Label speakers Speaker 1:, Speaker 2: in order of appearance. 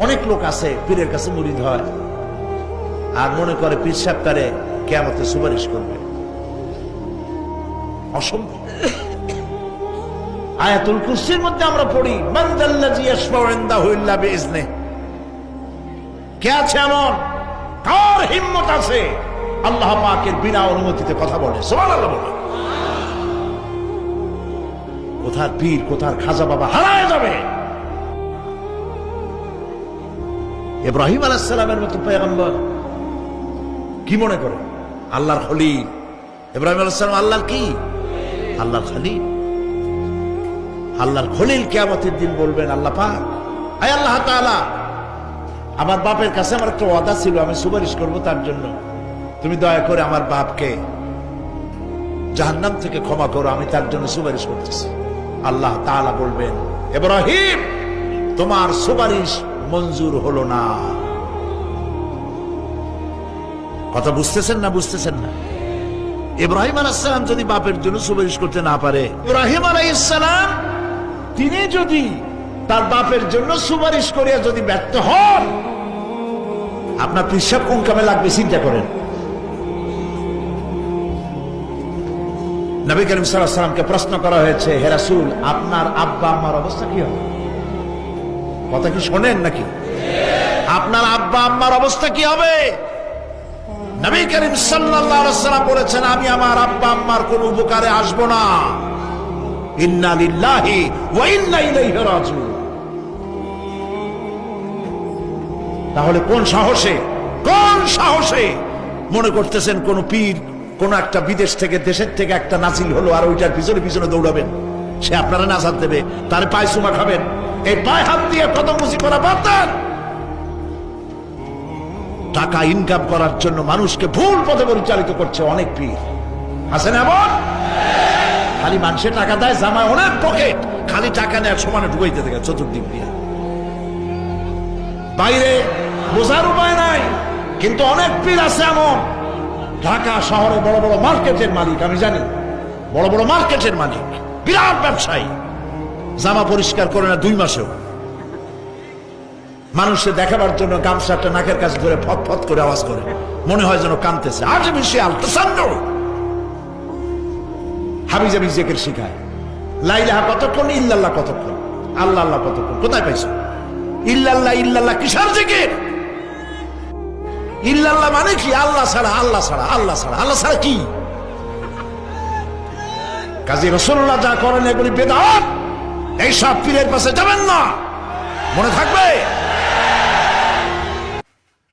Speaker 1: অনেক লোক আছে, পীরের কাছে মুরিদ হয়। আর মনে করে পীর সাহেব তারে কেমতে সুপারিশ করবে। অসম্ভব। আয়াতুল কুরসির মধ্যে আমরা পড়ি কে আছে এমন? কার হিম্মত আছে? আল্লাহ পাকের বিনা অনুমতিতে কথা বলে। সুবহানাল্লাহ বলে। কোথার পীর, কোথার খাজা বাবা হারায় যাবে? ইব্রাহিম আলাইসালামের মতো পেগম্বর কি মনে করে? আল্লাহর খলিল। ইব্রাহিম আলাইসালাম আল্লাহর কি? আল্লাহর খলিল। আল্লাহর খলিল কেয়ামতের দিন বলবেন, আল্লাহ পাক, আয় আল্লাহ তাআলা, আমার বাপের কাছে আমার একটা ওয়াদা ছিল, আমি সুপারিশ করব তার জন্য। তুমি দয়া করে আমার বাপকে জাহান্নাম থেকে ক্ষমা করো, আমি তার জন্য সুপারিশ করতেছি। আল্লাহ তাআলা বলবেন, ইব্রাহিম, তোমার সুপারিশ মঞ্জুর হলো না। কথা বুঝতেছেন না বুঝতেছেন না? ইব্রাহিম আলাইসালাম যদি বাপের জন্য সুপারিশ করতে না পারে, ইব্রাহিম আলাইসালাম তিনি যদি তার বাপের জন্য সুপারিশ করিয়া যদি ব্যর্থ হন, আপনার পিসাব কোন কামে লাগবে চিন্তা করেন। নবী করিম সাল্লাহ সাল্লামকে প্রশ্ন করা হয়েছে হেরাসুল আপনার আব্বা আম্মার অবস্থা কি হবে? কথা কি শোনেন নাকি? আপনার আব্বা আম্মার অবস্থা কি হবে? নবী করিম সাল্লাম বলেছেন, আমি আমার আব্বা আম্মার কোন উপকারে আসব না। তাহলে কোন সাহসে কোন সাহসে মনে করতেছেন কোন পীর, কোন একটা বিদেশ থেকে, দেশের থেকে একটা নাসিল হলো আর ওইটার পিছনে পিছনে দৌড়াবেন? সে আপনারা নাজাত দেবে। তার পায়ে চুমা খাবেন। এই পায়ে হাত দিয়ে কদম মুসি করা বাদ। টাকা ইনকাম করার জন্য মানুষকে ভুল পথে পরিচালিত করছে অনেক পীর। আছে না এমন? খালি মানুষের টাকা দেয়, জামায় অনেক পকেট খালি টাকা নেওয়ার সমানে ঢুকাইতে থাকে চতুর্দিক দিয়ে। বাইরে বোঝার উপায় নাই, কিন্তু অনেক পীর আছে এমন। ঢাকা শহরে বড় বড় মার্কেটের মালিক, আমি জানি। বড় বড় মার্কেটের মালিক। বিরাট ব্যবসায়ী। জামা পরিষ্কার করে না দুই মাসেও। মানুষে দেখাবার জন্য গামছাটা নাকের কাছে ধরে ফত ফত করে আওয়াজ করে। মনে হয় যেন কানতেছে আজ বেশি আলতাসান্ন হাবি জাবি জেকের শিখায়। লাইলাহা কতক্ষণ, ইল্লাল্লাহ কতক্ষণ? আল্লাহ আল্লাহ কতক্ষণ? কোথায় পাইছো? ইল্লাল্লাহ ইল্লাল্লাহ, কিসার জেকের? ইল্লাল্লাহ মানে কি? আল্লাহ ছাড়া আল্লাহ ছাড়া আল্লাহ ছাড়া আল্লাহ ছাড়া কি? কাজী রসুল্লাহ যা করেন এগুলি বেদাত। এইসব পীরের পাশে যাবেন না। মনে থাকবে?